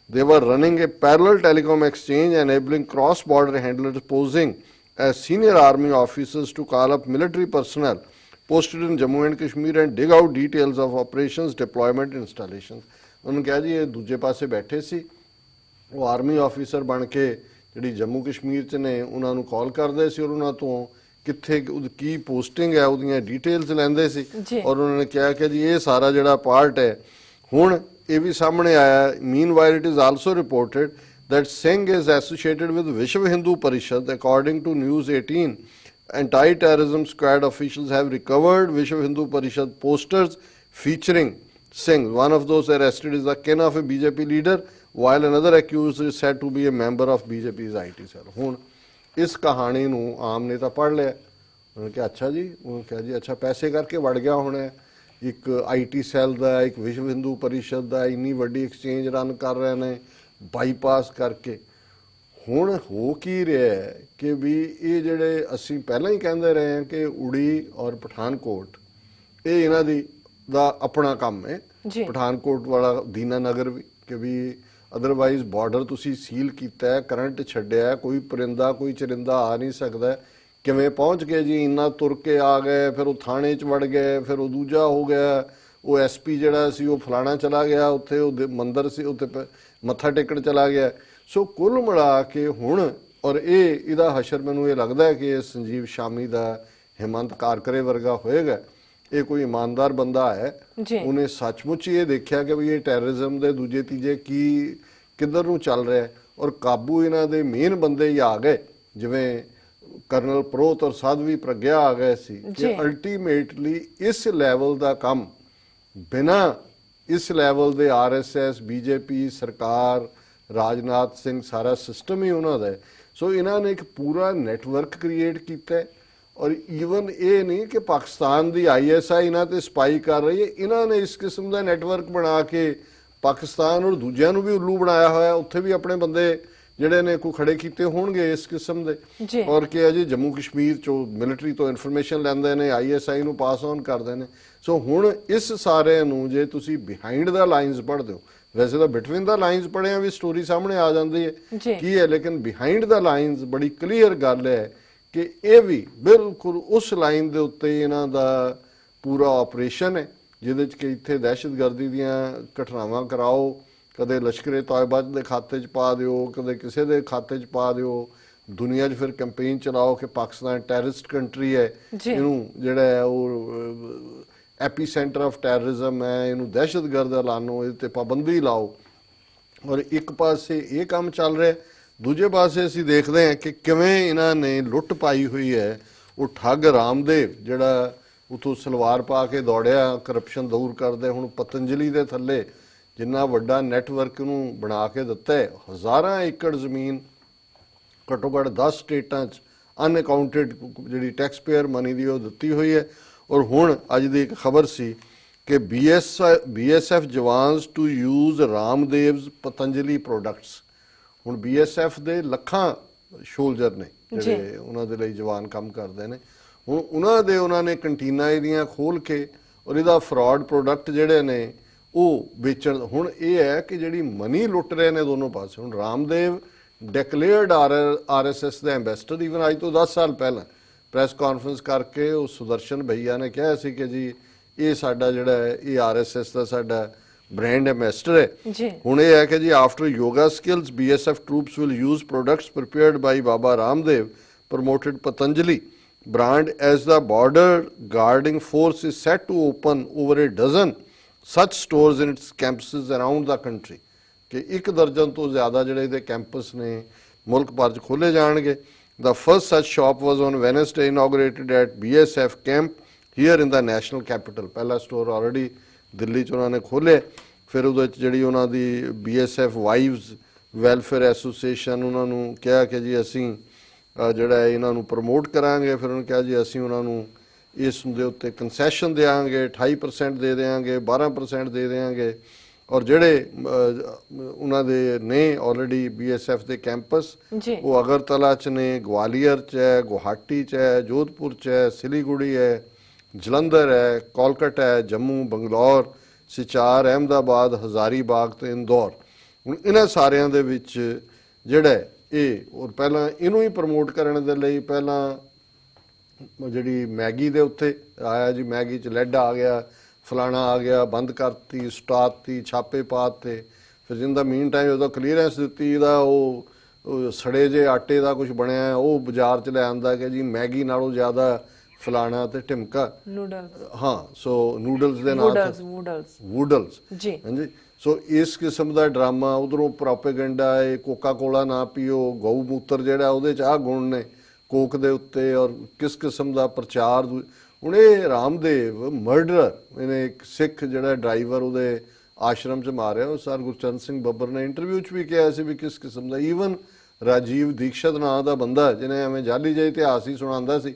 B: they were running a parallel telecom exchange enabling cross border handlers posing as senior army officers to call up military personnel posted in Jammu and Kashmir and dig out details of operations deployment installations ਉਹਨੂੰ ਕਿਹਾ ਜੀ ਇਹ ਦੂਜੇ ਪਾਸੇ ਬੈਠੇ ਸੀ ਉਹ army officer ਬਣ ਕੇ ਜਿਹੜੀ ਜੰਮੂ ਕਸ਼ਮੀਰ ਚ ਨੇ ਉਹਨਾਂ ਨੂੰ ਕਾਲ ਕਰਦੇ ਸੀ ਔਰ ਉਹਨਾਂ ਤੋਂ ਕਿੱਥੇ ਉਹਦੀ ਕੀ ਪੋਸਟਿੰਗ ਹੈ ਉਹਦੀਆਂ ਡਿਟੇਲਸ ਲੈਂਦੇ ਸੀ
A: ਜੀ।
B: ਔਰ ਉਹਨਾਂ ਨੇ ਕਿਹਾ ਕਿ ਜੀ ਇਹ ਸਾਰਾ ਜਿਹੜਾ ਪਾਰਟ ਹੈ ਹੁਣ ਇਹ ਵੀ ਸਾਹਮਣੇ ਆਇਆ meanwhile it is also reported that Singh is associated with Vishwa Hindu Parishad according to News 18 anti-terrorism squad officials have recovered Vishwa Hindu Parishad posters featuring Singh one of those arrested is the kin of a BJP leader while another accused is said to be a member of BJP's IT cell ਹੁਣ ਇਸ ਕਹਾਣੀ ਨੂੰ ਆਮ ਨੇ ਤਾਂ ਪੜ੍ਹ ਲਿਆ ਉਹਨੇ ਕਿਹਾ ਅੱਛਾ ਜੀ ਉਹਨੇ ਕਿਹਾ ਜੀ ਅੱਛਾ ਪੈਸੇ ਕਰਕੇ ਵੜ ਗਿਆ ਹੋਣਾ। ਇੱਕ ਆਈਟੀ ਸੈੱਲ ਦਾ ਇੱਕ ਵਿਸ਼ਵ ਹਿੰਦੂ ਪਰਿਸ਼ਦ ਦਾ ਇੰਨੀ ਵੱਡੀ ਐਕਸਚੇਂਜ ਰਨ ਕਰ ਰਹੇ ਨੇ ਬਾਈਪਾਸ ਕਰਕੇ ਹੁਣ ਹੋ ਕੀ ਰਿਹਾ ਕਿ ਵੀ ਇਹ ਜਿਹੜੇ ਅਸੀਂ ਪਹਿਲਾਂ ਹੀ ਕਹਿੰਦੇ ਰਹੇ ਹਾਂ ਕਿ ਉੜੀ ਔਰ ਪਠਾਨਕੋਟ ਇਹ ਇਹਨਾਂ ਦੀ ਦਾ ਆਪਣਾ ਕੰਮ ਹੈ। ਪਠਾਨਕੋਟ ਵਾਲਾ ਦੀਨਾ ਨਗਰ ਵੀ ਕਿ ਵੀ ਅਦਰਵਾਈਜ਼ ਬਾਰਡਰ ਤੁਸੀਂ ਸੀਲ ਕੀਤਾ ਹੈ ਕਰੰਟ ਛੱਡਿਆ ਹੈ, ਕੋਈ ਪਰਿੰਦਾ ਕੋਈ ਚਰਿੰਦਾ ਆ ਨਹੀਂ ਸਕਦਾ ਕਿਵੇਂ ਪਹੁੰਚ ਗਏ ਜੀ? ਇੰਨਾ ਤੁਰ ਕੇ ਆ ਗਏ ਫਿਰ ਉਹ ਥਾਣੇ 'ਚ ਵੜ ਗਏ ਫਿਰ ਉਹ ਦੂਜਾ ਹੋ ਗਿਆ। ਉਹ ਐਸਪੀ ਜਿਹੜਾ ਸੀ ਉਹ ਫਲਾਣਾ ਚਲਾ ਗਿਆ ਉੱਥੇ ਉਹ ਮੰਦਰ ਸੀ ਉੱਥੇ ਪ- ਮੱਥਾ ਟੇਕਣ ਚਲਾ ਗਿਆ। ਸੋ ਕੁੱਲ ਮਿਲਾ ਕੇ ਹੁਣ ਔਰ ਇਹ ਇਹਦਾ ਹਸ਼ਰ ਮੈਨੂੰ ਇਹ ਲੱਗਦਾ ਹੈ ਕਿ ਇਹ ਸੰਜੀਵ ਸ਼ਾਮੀ ਦਾ ਹਿਮੰਤ ਕਾਰਕਰੇ ਵਰਗਾ ਹੋਏਗਾ। ਇਹ ਕੋਈ ਇਮਾਨਦਾਰ ਬੰਦਾ ਹੈ। ਉਹਨੇ ਸੱਚਮੁੱਚ ਇਹ ਦੇਖਿਆ ਕਿ ਵੀ ਇਹ ਟੈਰਰਿਜ਼ਮ ਦੇ ਦੂਜੇ ਤੀਜੇ ਕੀ ਕਿੱਧਰ ਨੂੰ ਚੱਲ ਰਿਹਾ ਹੈ ਔਰ ਕਾਬੂ ਇਹਨਾਂ ਦੇ ਮੇਨ ਬੰਦੇ ਹੀ ਆ ਗਏ ਜਿਵੇਂ ਕਰਨਲ ਪ੍ਰੋਤ ਔਰ ਸਾਧਵੀ ਪ੍ਰਗਿਆ ਆ ਗਏ ਸੀ। ਕਿ ਅਲਟੀਮੇਟਲੀ ਇਸ ਲੈਵਲ ਦਾ ਕੰਮ ਬਿਨਾ ਇਸ ਲੈਵਲ ਦੇ ਆਰਐਸਐਸ ਬੀਜੇਪੀ ਸਰਕਾਰ ਰਾਜਨਾਥ ਸਿੰਘ ਸਾਰਾ ਸਿਸਟਮ ਹੀ ਉਹਨਾਂ ਦਾ ਹੈ ਸੋ ਇਹਨਾਂ ਨੇ ਇੱਕ ਪੂਰਾ ਨੈਟਵਰਕ ਕ੍ਰੀਏਟ ਕੀਤਾ ਹੈ ਔਰ ਈਵਨ ਇਹ ਨਹੀਂ ਕਿ ਪਾਕਿਸਤਾਨ ਦੀ ਆਈਐਸਆਈ ਇਹਨਾਂ ਤੇ ਸਪਾਈ ਕਰ ਰਹੀ ਹੈ ਇਹਨਾਂ ਨੇ ਇਸ ਕਿਸਮ ਦਾ ਨੈਟਵਰਕ ਬਣਾ ਕੇ ਪਾਕਿਸਤਾਨ ਔਰ ਦੂਜਿਆਂ ਨੂੰ ਵੀ ਉੱਲੂ ਬਣਾਇਆ ਹੋਇਆ। ਉੱਥੇ ਵੀ ਆਪਣੇ ਬੰਦੇ ਜਿਹੜੇ ਨੇ ਕੋਈ ਖੜੇ ਕੀਤੇ ਹੋਣਗੇ ਇਸ ਕਿਸਮ ਦੇ
A: ਜੀ।
B: ਔਰ ਕਿ ਅਜੇ ਜੰਮੂ ਕਸ਼ਮੀਰ ਚੋਂ ਮਿਲਟਰੀ ਤੋਂ ਇਨਫੋਰਮੇਸ਼ਨ ਲੈਂਦੇ ਨੇ ਆਈਐਸਆਈ ਨੂੰ ਪਾਸ ਔਨ ਕਰਦੇ ਨੇ ਸੋ ਹੁਣ ਇਸ ਸਾਰੇ ਨੂੰ ਜੇ ਤੁਸੀਂ ਬਿਹਾਈਂਡ ਦਾ ਲਾਈਨਸ ਪੜ੍ਹਦੇ ਹੋ ਵੈਸੇ ਤਾਂ ਬਿਟਵੀਨ ਦਾ ਲਾਈਨਸ ਪੜ੍ਹਿਆ ਵੀ ਸਟੋਰੀ ਸਾਹਮਣੇ ਆ ਜਾਂਦੀ
A: ਜੀ।
B: ਹੈ ਕੀ ਹੈ ਲੇਕਿਨ ਬਿਹਾਈਂਡ ਦਾ ਲਾਈਨਸ ਬੜੀ ਕਲੀਅਰ ਗੱਲ ਹੈ ਕਿ ਇਹ ਵੀ ਬਿਲਕੁਲ ਉਸ ਲਾਈਨ ਦੇ ਉੱਤੇ ਇਹਨਾਂ ਦਾ ਪੂਰਾ ਆਪਰੇਸ਼ਨ ਹੈ ਜਿਹਦੇ ਚ ਕਿ ਇੱਥੇ ਦਹਿਸ਼ਤਗਰਦੀ ਦੀਆਂ ਘਟਨਾਵਾਂ ਕਰਾਓ ਕਦੇ ਲਸ਼ਕਰੇ ਤੌਇਬਾ ਦੇ ਖਾਤੇ 'ਚ ਪਾ ਦਿਓ ਕਦੇ ਕਿਸੇ ਦੇ ਖਾਤੇ 'ਚ ਪਾ ਦਿਓ ਦੁਨੀਆ 'ਚ ਫਿਰ ਕੈਂਪੇਨ ਚਲਾਓ ਕਿ ਪਾਕਿਸਤਾਨ ਟੈਰਰਿਸਟ ਕੰਟਰੀ ਹੈ। ਇਹਨੂੰ ਜਿਹੜਾ ਹੈ ਉਹ ਐਪੀ ਸੈਂਟਰ ਆਫ ਟੈਰਰਿਜ਼ਮ ਹੈ ਇਹਨੂੰ ਦਹਿਸ਼ਤਗਰਦ ਐਲਾਨੋ ਇਹਦੇ ਤੇ ਪਾਬੰਦੀ ਲਾਓ ਔਰ ਇੱਕ ਪਾਸੇ ਇਹ ਕੰਮ ਚੱਲ ਰਿਹਾ ਦੂਜੇ ਪਾਸੇ ਅਸੀਂ ਦੇਖਦੇ ਹਾਂ ਕਿ ਕਿਵੇਂ ਇਹਨਾਂ ਨੇ ਲੁੱਟ ਪਾਈ ਹੋਈ ਹੈ। ਉਹ ਠੱਗ ਰਾਮਦੇਵ ਜਿਹੜਾ ਉਥੋਂ ਸਲਵਾਰ ਪਾ ਕੇ ਦੌੜਿਆ ਕਰਪਸ਼ਨ ਦੂਰ ਕਰਦੇ, ਹੁਣ ਪਤੰਜਲੀ ਦੇ ਥੱਲੇ ਜਿੰਨਾ ਵੱਡਾ ਨੈਟਵਰਕ ਨੂੰ ਬਣਾ ਕੇ ਦਿੱਤਾ ਹੈ। ਹਜ਼ਾਰਾਂ ਏਕੜ ਜ਼ਮੀਨ, ਘੱਟੋ ਘੱਟ 10 ਸਟੇਟਾਂ 'ਚ ਅਨਅਕਾਊਂਟਡ ਜਿਹੜੀ ਟੈਕਸ ਪੇਅਰ ਮਨੀ ਦੀ ਉਹ ਦਿੱਤੀ ਹੋਈ ਹੈ। ਔਰ ਹੁਣ ਅੱਜ ਦੀ ਇੱਕ ਖਬਰ ਸੀ ਕਿ BS BSF jawans to use Ramdev's Patanjali products ਹੁਣ ਬੀਐਸਐਫ ਦੇ ਲੱਖਾਂ ਸ਼ੋਲਜਰ ਨੇ ਜਿਹੜੇ ਉਹਨਾਂ ਦੇ ਲਈ ਜਵਾਨ ਕੰਮ ਕਰਦੇ ਨੇ। ਹੁਣ ਉਹਨਾਂ ਦੇ ਉਹਨਾਂ ਨੇ ਕੰਟੀਨਾਂ ਇਹਦੀਆਂ ਖੋਲ ਕੇ ਔਰ ਇਹਦਾ ਫਰਾਡ ਪ੍ਰੋਡਕਟ ਜਿਹੜੇ ਨੇ ਉਹ ਵੇਚਣ ਹੁਣ ਇਹ ਹੈ ਕਿ ਜਿਹੜੀ ਮਨੀ ਲੁੱਟ ਰਹੇ ਨੇ ਦੋਨੋਂ ਪਾਸੇ। ਹੁਣ ਰਾਮਦੇਵ ਡਿਕਲੇਅਰਡ ਆਰਐਸਐਸ ਦਾ ਐਮਬੈਸਡਰ ਇਵਨ ਅੱਜ ਤੋਂ 10 ਸਾਲ ਪਹਿਲਾਂ ਪ੍ਰੈਸ ਕਾਨਫਰੰਸ ਕਰਕੇ ਉਹ ਸੁਦਰਸ਼ਨ ਭਈਆ ਨੇ ਕਿਹਾ ਸੀ ਕਿ ਜੀ ਇਹ ਸਾਡਾ ਜਿਹੜਾ ਹੈ ਇਹ ਆਰਐਸਐਸ ਦਾ ਸਾਡਾ ਬ੍ਰਾਂਡ ਐਮਬੈਸਡਰ ਹੈ
A: ਜੀ
B: ਹੁਣ ਇਹ ਹੈ ਕਿ ਜੀ after yoga skills BSF troops will use products prepared by Baba Ramdev promoted patanjali brand as the border guarding force is set to open over a dozen such stores in its campuses around the country ਕਿ ਇੱਕ ਦਰਜਨ ਤੋਂ ਜ਼ਿਆਦਾ ਜਿਹੜੇ ਇਹਦੇ campus ਨੇ ਮੁਲਕ ਭਰ 'ਚ ਖੋਲੇ ਜਾਣਗੇ the first such shop was on wednesday inaugurated at bsf camp here in the national capital ਪਹਿਲਾ ਸਟੋਰ ਆਲਰੇਡੀ ਦਿੱਲੀ 'ਚ ਉਹਨਾਂ ਨੇ ਖੋਲੇ ਫਿਰ ਉਹਦੇ 'ਚ ਜਿਹੜੀ ਉਹਨਾਂ ਦੀ ਬੀਐਸਐਫ ਵਾਈਵਸ ਵੈਲਫੇਅਰ ਐਸੋਸੀਏਸ਼ਨ ਉਹਨਾਂ ਨੂੰ ਕਿਹਾ ਕਿ ਜੀ ਅਸੀਂ ਜਿਹੜਾ ਹੈ ਇਹਨਾਂ ਨੂੰ ਪ੍ਰਮੋਟ ਕਰਾਂਗੇ। ਫਿਰ ਉਹਨਾਂ ਕਿਹਾ ਜੀ ਅਸੀਂ ਉਹਨਾਂ ਨੂੰ ਇਸ ਦੇ ਉੱਤੇ ਕਨਸੈਸ਼ਨ ਦੇਾਂਗੇ 28% ਦੇ ਦੇਾਂਗੇ 12% ਦੇ ਦੇਾਂਗੇ ਔਰ ਜਿਹੜੇ ਉਹਨਾਂ ਦੇ ਨੇ ਆਲਰੇਡੀ ਬੀਐਸਐਫ ਦੇ ਕੈਂਪਸ ਉਹ ਅਗਰਤਲਾ ਚ ਨੇ ਗਵਾਲੀਅਰ ਚ ਹੈ ਗੁਹਾਟੀ ਚ ਹੈ ਜੋਧਪੁਰ ਚ ਹੈ ਸਿਲੀਗੁੜੀ ਹੈ ਜਲੰਧਰ ਹੈ, ਕੋਲਕਾਤਾ ਹੈ, ਜੰਮੂ, ਬੰਗਲੌਰ, ਸਿਚਾਰ, ਅਹਿਮਦਾਬਾਦ, ਹਜ਼ਾਰੀਬਾਗ ਤੇ ਇੰਦੌਰ। ਹੁਣ ਇਹਨਾਂ ਸਾਰਿਆਂ ਦੇ ਵਿੱਚ ਜਿਹੜਾ ਇਹ ਔਰ ਪਹਿਲਾਂ ਇਹਨੂੰ ਹੀ ਪ੍ਰਮੋਟ ਕਰਨ ਦੇ ਲਈ ਪਹਿਲਾਂ ਜਿਹੜੀ ਮੈਗੀ ਦੇ ਉੱਤੇ ਆਇਆ ਜੀ, ਮੈਗੀ ਚ ਲੈਡ ਆ ਗਿਆ, ਫਲਾਣਾ ਆ ਗਿਆ, ਬੰਦ ਕਰਤੀ, ਸਟਾਤੀ, ਛਾਪੇ ਪਾਤੇ। ਫਿਰ ਜਿੰਦਾ ਮੀਨ ਟਾਈਮ ਉਹਦਾ ਕਲੀਅਰੈਂਸ ਦਿੱਤੀ, ਇਹਦਾ ਉਹ ਸੜੇ ਜੇ ਆਟੇ ਦਾ ਕੁਝ ਬਣਿਆ, ਉਹ ਬਾਜ਼ਾਰ ਚ ਲੈ ਆਂਦਾ ਕਿ ਜੀ ਮੈਗੀ ਨਾਲੋਂ ਜ਼ਿਆਦਾ ਫਲਾਣਾ ਤੇ ਢਿਮਕਾ।
A: ਨੂਡਲਸ।
B: ਹਾਂ ਸੋ ਨੂਡਲਸ ਦੇ ਨਾਲ
A: ਨੂਡਲਸ ਨੂਡਲਸ
B: ਵੂਡਲਸ।
A: ਜੀ।
B: ਹਾਂਜੀ ਸੋ ਇਸ ਕਿਸਮ ਦਾ ਡਰਾਮਾ ਉਧਰੋਂ ਪ੍ਰੋਪੇਗੈਂਡਾ ਹੈ ਕੋਕਾ ਕੋਲਾ ਨਾ ਪੀਓ ਗਊ ਮੂਤਰ ਜਿਹੜਾ ਉਹਦੇ ਚ ਆ ਗੁਣ ਨੇ ਕੋਕ ਦੇ ਉੱਤੇ ਔਰ ਕਿਸ ਕਿਸਮ ਦਾ ਪ੍ਰਚਾਰ ਹੁਣ ਇਹ ਰਾਮਦੇਵ ਮਰਡਰਰ ਇਹਨੇ ਇੱਕ ਸਿੱਖ ਜਿਹੜਾ ਡਰਾਈਵਰ ਉਹਦੇ ਆਸ਼ਰਮ ਚ ਮਾਰਿਆ ਉਹ ਸਰ ਗੁਰਚਰਨ ਸਿੰਘ ਬੱਬਰ ਨੇ ਇੰਟਰਵਿਊ ਚ ਵੀ ਕਿਹਾ ਸੀ ਵੀ ਕਿਸ ਕਿਸਮ ਦਾ ਈਵਨ ਰਾਜੀਵ ਦੀਕਸ਼ਤ ਨਾਂ ਦਾ ਬੰਦਾ ਜਿਹਨੇ ਐਵੇਂ ਜਾਲੀ ਜਿਹੇ ਇਤਿਹਾਸ ਹੀ ਸੁਣਾਉਂਦਾ ਸੀ।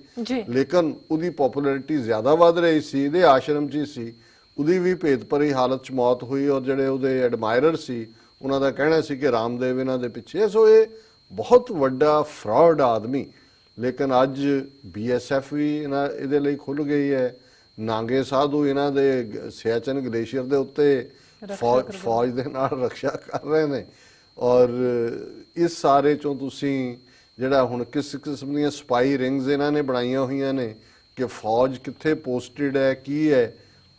B: ਲੇਕਿਨ ਉਹਦੀ ਪਪੂਲੈਰਿਟੀ ਜ਼ਿਆਦਾ ਵੱਧ ਰਹੀ ਸੀ ਇਹਦੇ ਆਸ਼ਰਮ 'ਚ ਸੀ। ਉਹਦੀ ਵੀ ਭੇਦ ਭਰੀ ਹਾਲਤ 'ਚ ਮੌਤ ਹੋਈ ਔਰ ਜਿਹੜੇ ਉਹਦੇ ਐਡਮਾਇਰਰ ਸੀ ਉਹਨਾਂ ਦਾ ਕਹਿਣਾ ਸੀ ਕਿ ਰਾਮਦੇਵ ਇਹਨਾਂ ਦੇ ਪਿੱਛੇ। ਸੋ ਇਹ ਬਹੁਤ ਵੱਡਾ ਫਰਾਡ ਆਦਮੀ। ਲੇਕਿਨ ਅੱਜ ਬੀਐਸਐਫ ਵੀ ਇਹਨਾਂ ਇਹਦੇ ਲਈ ਖੁੱਲ ਗਈ ਹੈ। ਨਾਂਗੇ ਸਾਧੂ ਇਹਨਾਂ ਦੇ ਸਿਆਚਨ ਗਲੇਸ਼ੀਅਰ ਦੇ ਉੱਤੇ ਫੌਜ ਫੌਜ ਦੇ ਨਾਲ ਰੱਖਿਆ ਕਰ ਰਹੇ ਨੇ। ਔਰ ਇਸ ਸਾਰੇ ਚੋਂ ਤੁਸੀਂ ਜਿਹੜਾ ਹੁਣ ਕਿਸ ਕਿਸਮ ਦੀਆਂ ਸਪਾਈ ਰਿੰਗਸ ਇਹਨਾਂ ਨੇ ਬਣਾਈਆਂ ਹੋਈਆਂ ਨੇ ਕਿ ਫੌਜ ਕਿੱਥੇ ਪੋਸਟਡ ਹੈ ਕੀ ਹੈ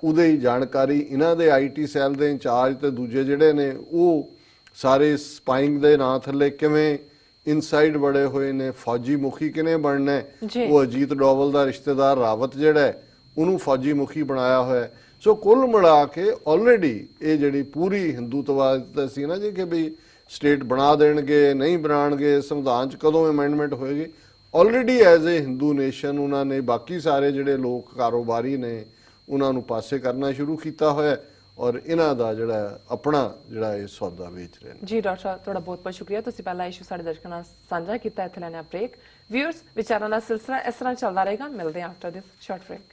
B: ਉਹਦੇ ਹੀ ਜਾਣਕਾਰੀ ਇਹਨਾਂ ਦੇ ਆਈਟੀ ਸੈੱਲ ਦੇ ਇੰਚਾਰਜ ਤੇ ਦੂਜੇ ਜਿਹੜੇ ਨੇ ਉਹ ਸਾਰੇ ਸਪਾਈਂਗ ਦੇ ਨਾਂ ਥੱਲੇ ਕਿਵੇਂ ਇਨਸਾਈਡ ਬੜੇ ਹੋਏ ਨੇ ਫੌਜੀ ਮੁਖੀ ਕਿਨੇ ਬਣਨਾ। ਉਹ ਅਜੀਤ ਡੋਵਲ ਦਾ ਰਿਸ਼ਤੇਦਾਰ ਰਾਵਤ ਜਿਹੜਾ ਹੈ ਉਹਨੂੰ ਫੌਜੀ ਮੁਖੀ ਬਣਾਇਆ ਹੋਇਆ ਸੋ ਕੁੱਲ ਮਿਲਾ ਕੇ ਆਲਰੇਡੀ ਇਹ ਜਿਹੜੀ ਪੂਰੀ ਹਿੰਦੂਤਵਾਦ ਸੀ ਨਾ ਜੀ ਕਿ ਵੀ ਸਟੇਟ ਬਣਾ ਦੇਣਗੇ, ਨਹੀਂ ਬਣਾਣਗੇ ਸੰਵਿਧਾਨ ਚ ਕਦੋਂ ਅਮੈਂਡਮੈਂਟ ਹੋਏਗੀ? Already as a Hindu nation ਉਹਨਾਂ ਨੇ ਬਾਕੀ ਸਾਰੇ ਜਿਹੜੇ ਲੋਕ ਕਾਰੋਬਾਰੀ ਨੇ, ਉਹਨਾਂ ਨੂੰ ਪਾਸੇ ਕਰਨਾ ਸ਼ੁਰੂ ਕੀਤਾ ਹੋਇਆ ਔਰ ਇਹਨਾਂ ਦਾ ਜਿਹੜਾ ਆਪਣਾ ਜਿਹੜਾ ਇਹ ਸੌਦਾ ਵੇਚ ਰਹੇ ਨੇ।
A: ਜੀ, ਡਾਕਟਰ ਸਾਹਿਬ, ਤੁਹਾਡਾ ਬਹੁਤ ਬਹੁਤ ਸ਼ੁਕਰੀਆ। ਤੁਸੀਂ ਪਹਿਲਾ ਇਸ਼ੂ ਸਾਡੇ ਦਰਸ਼ਕਾਂ ਨਾਲ ਸਾਂਝਾ ਕੀਤਾ, ਇੱਥੇ ਲੈਣਾ ਬ੍ਰੇਕ ਵਿਊਅਰਸ ਵਿਚਾਰਾਂ ਦਾ ਸਿਲਸਿਲਾ ਇਸ ਤਰ੍ਹਾਂ ਚੱਲਦਾ ਰਹੇਗਾ। ਮਿਲਦੇ ਹਾਂ ਆਫਟਰ ਦਿਸ ਸ਼ਾਰਟ ਬ੍ਰੇਕ